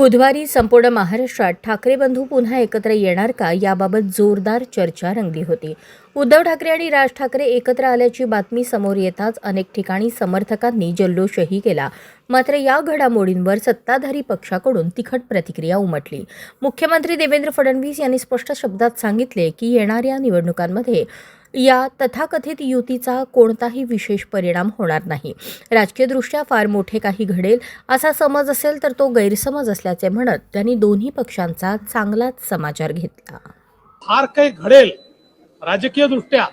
बुधवारी संपूर्ण महाराष्ट्रात ठाकरे बंधू पुन्हा एकत्र येणार का याबाबत जोरदार चर्चा रंगली होती. उद्धव ठाकरे आणि राज ठाकरे एकत्र आल्याची बातमी समोर येताच अनेक ठिकाणी समर्थकांनी जल्लोषही केला. मात्र या घडामोडींवर सत्ताधारी पक्षाकडून तिखट प्रतिक्रिया उमटली. मुख्यमंत्री देवेंद्र फडणवीस यांनी स्पष्ट शब्दात सांगितले की येणाऱ्या निवडणुकांमध्ये या तथाकथित युतीचा कोणताही विशेष परिणाम होणार नाही. राजकीयदृष्ट्या फार मोठे काही घडेल असा समज असेल तर तो गैरसमज असल्याचे म्हणत त्यांनी दोन्ही पक्षांचा चांगलाच समाचार घेतला. फार काही घडेल राजकीयदृष्ट्या.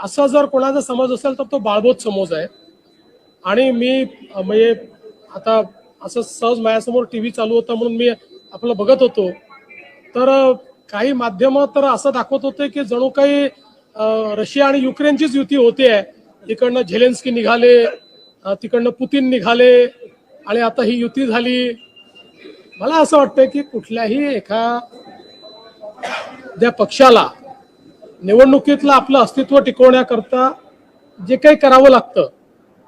असा जर कोणाचा समज असेल तर तो बाळबोध समज आहे. आणि मी म्हणजे आता असं सहज माझ्यासमोर टी व्ही चालू होता म्हणून मी आपलं बघत होतो. तर काही माध्यम तर असं दाखवत होते की जणू काही रशिया आणि युक्रेनचीच युती होते. आहे तिकडनं झेलेन्स्की निघाले तिकडनं पुतीन निघाले आणि आता ही युती झाली. मला असं वाटतं की कुठल्याही एका त्या पक्षाला निवडणुकीतलं आपलं अस्तित्व टिकवण्याकरता जे काही करावं लागतं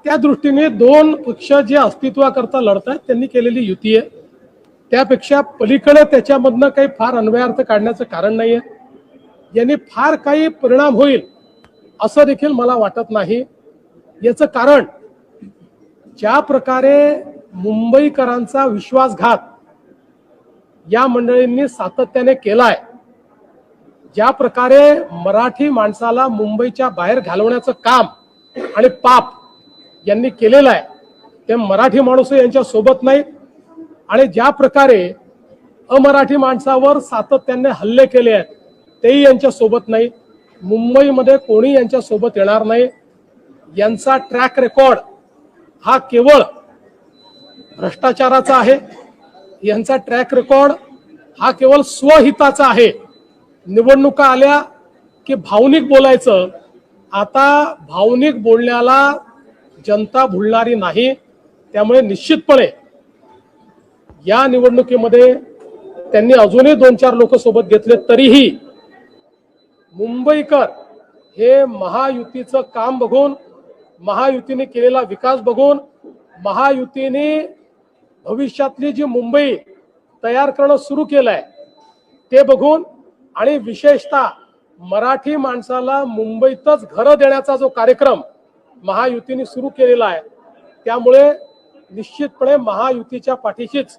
त्या दृष्टीने दोन पक्ष जे अस्तित्वाकरता लढत आहेत त्यांनी केलेली युती आहे. त्यापेक्षा पलीकडे त्याच्यामधनं काही फार अन्वयार्थ काढण्याचं कारण नाही आहे यांनी फार काही परिणाम होईल असं देखील मला वाटत नाही. याचं कारण ज्या प्रकारे मुंबईकरांचा विश्वासघात या मंडळींनी सातत्याने केलाय ज्या प्रकारे मराठी माणसाला मुंबईच्या बाहेर घालवण्याचं काम आणि पाप यांनी केलेलं आहे ते मराठी माणूस यांच्या सोबत नाहीत आणि ज्या प्रकारे अमराठी माणसावर सातत्याने हल्ले केले आहेत तेही यांच्या सोबत नाही. मुंबईमध्ये कोणी यांच्या सोबत येणार नाही. यांचा ट्रॅक रेकॉर्ड हा केवळ भ्रष्टाचाराचा आहे. यांचा ट्रॅक रेकॉर्ड हा केवळ स्वहिताचा आहे. निवडणुका आल्या की भावनिक बोलायचं. आता भावनिक बोलण्याला जनता भुलणारी नाही. त्यामुळे निश्चितपणे या निवडणुकीमध्ये त्यांनी अजूनही दोन चार लोक सोबत घेतले तरीही मुंबईकर हे महायुतीचं काम बघून महायुतीने केलेला विकास बघून महायुतीने भविष्यातली जी मुंबई तयार करणं सुरू केलंय ते बघून आणि विशेषतः मराठी माणसाला मुंबईतच घरं देण्याचा जो कार्यक्रम महायुतीने सुरू केलेला आहे त्यामुळे निश्चितपणे महायुतीच्या पाठीशीच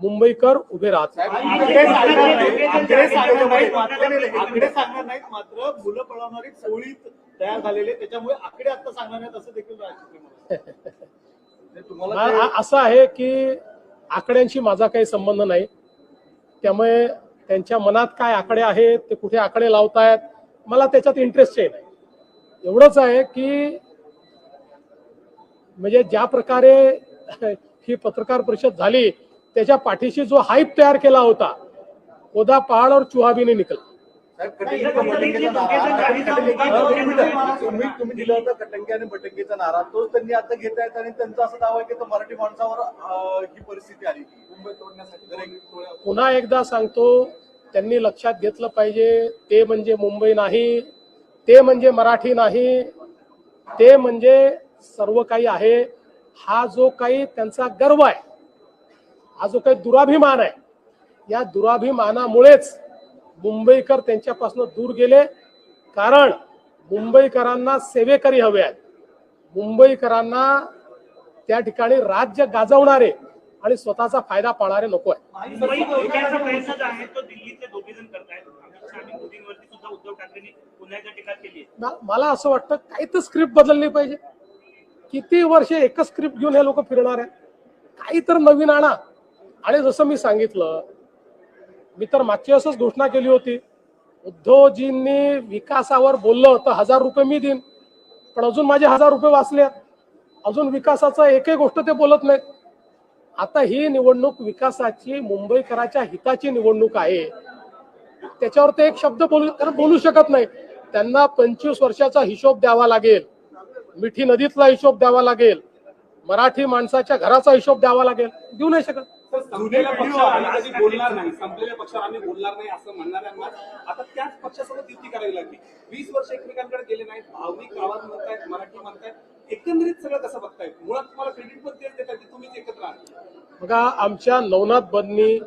मुंबईकर उभे चोळीत तयार झालेले त्याच्यामुळे आकडे आता सांगणार नाहीत असं देखील आहे. की आकड्यांशी माझा काही संबंध नाही. त्यामुळे त्यांच्या मनात काय आकडे आहेत ते कुठे आकडे लावतायत मला त्याच्यात इंटरेस्टही नाही. एवढंच आहे की म्हणजे ज्या प्रकारे ही पत्रकार परिषद झाली त्याच्या पाठीशी जो हाईप तयार केला होता ओदा पहाड और चुहा भी नहीं निकला तुम्ही तुम्ही दिला होता कटंगे आणि बटंगेचा नारा. तो त्यांनी आता घेत आहेत आणि त्यांचा असा दावा आहे की तो मराठी माणसावर ही परिस्थिती आली. मुंबई तोडण्यासाठी. पुन्हा एकदा सांगतो त्यांनी लक्षात घेतलं पाहिजे ते म्हणजे मुंबई नाही ते म्हणजे मराठी नाही ते म्हणजे सर्व काही आहे. हा जो काही त्यांचा गर्व आहे हा जो काही दुराभिमान आहे या दुराभिमानामुळेच मुंबईकर त्यांच्यापासून दूर गेले. कारण मुंबईकरांना सेवेकरी हवे आहेत. मुंबईकरांना त्या ठिकाणी राज्य गाजवणारे आणि स्वतःचा फायदा पाहणारे नको आहे मला असं वाटतं काही तर स्क्रिप्ट बदलली पाहिजे. किती वर्ष एकच स्क्रिप्ट घेऊन हे लोक फिरणार आहेत. काही तर नवीन आणा. आणि जसं मी सांगितलं मी तर मागची असंच घोषणा केली होती उद्धवजींनी विकासावर बोललं तर हजार रुपये मी देईन पण अजून माझे हजार रुपये वाचले आहेत. अजून विकासाचं एकही गोष्ट ते बोलत नाहीत. आता ही निवडणूक विकासाची मुंबईकराच्या हिताची निवडणूक आहे. त्याच्यावर ते एक शब्द बोलू कारण बोलू शकत नाही. त्यांना पंचवीस वर्षाचा हिशोब द्यावा लागेल. मिठी नदीतला हिशोब द्यावा लागेल. मराठी माणसाच्या घराचा हिशोब द्यावा लागेल. देऊ नाही शकत. संपलेल्या पक्षावर आम्ही कधी बोलणार नाही. संपलेल्या पक्षावर आम्ही बोलणार नाही असं म्हणणाऱ्यांना आता त्याच पक्षासोबत युती करावी लागली. वीस वर्ष एकमेकांकडे गेले नाहीत. भावनिक आवाज म्हणतायत मराठी म्हणतायत. एकंदरीत सगळं कसं बघतायत? मुळात तुम्हाला क्रेडिट पण तेच देतात की तुम्हीच एकत्र आहात. बघा आमच्या नवनाथ बदनी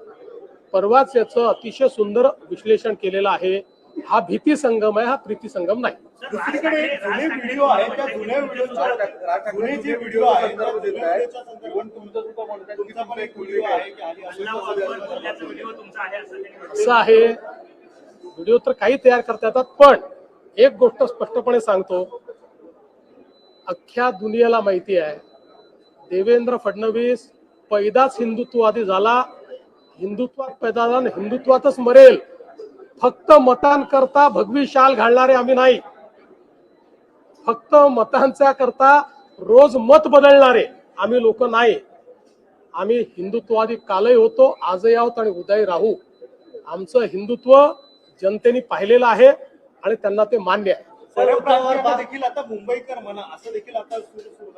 परवाच याचं अतिशय सुंदर विश्लेषण केलेलं आहे. हा भीती संगम आहे हा प्रीती संगम नाही. दुसरीकडे जुने व्हिडिओ आहेत त्या जुन्या व्हिडिओच्या जुने जे व्हिडिओ आहेत त्या जुन्या व्हिडिओच्या संदर्भात तुमचं सुद्धा म्हणताय तुमचा पण एक व्हिडिओ आहे व्हिडिओ तुमचा आहे असं त्यांनी म्हटलं. असं आहे. व्हिडिओ तर काही तयार करता येतात पण एक गोष्ट स्पष्टपणे सांगतो. अख्ख्या दुनियेला माहिती आहे देवेंद्र फडणवीस पैदाच हिंदुत्ववादी झाला. हिंदुत्वात पैदा झाला हिंदुत्वातच मरेल. फक्त मतांकरता भगवी शाल घालणारे आम्ही नाही. फक्त मतांच्या करता रोज मत बदलणारे आम्ही लोक नाही. आम्ही हिंदुत्ववादी कालही होतो आजही आहोत आणि उद्याही राहू. आमचं हिंदुत्व जनतेने पाहिलेलं आहे आणि त्यांना ते मान्य आहे. देखील आता मुंबईकर म्हणा असं देखील आता सुरू सुरू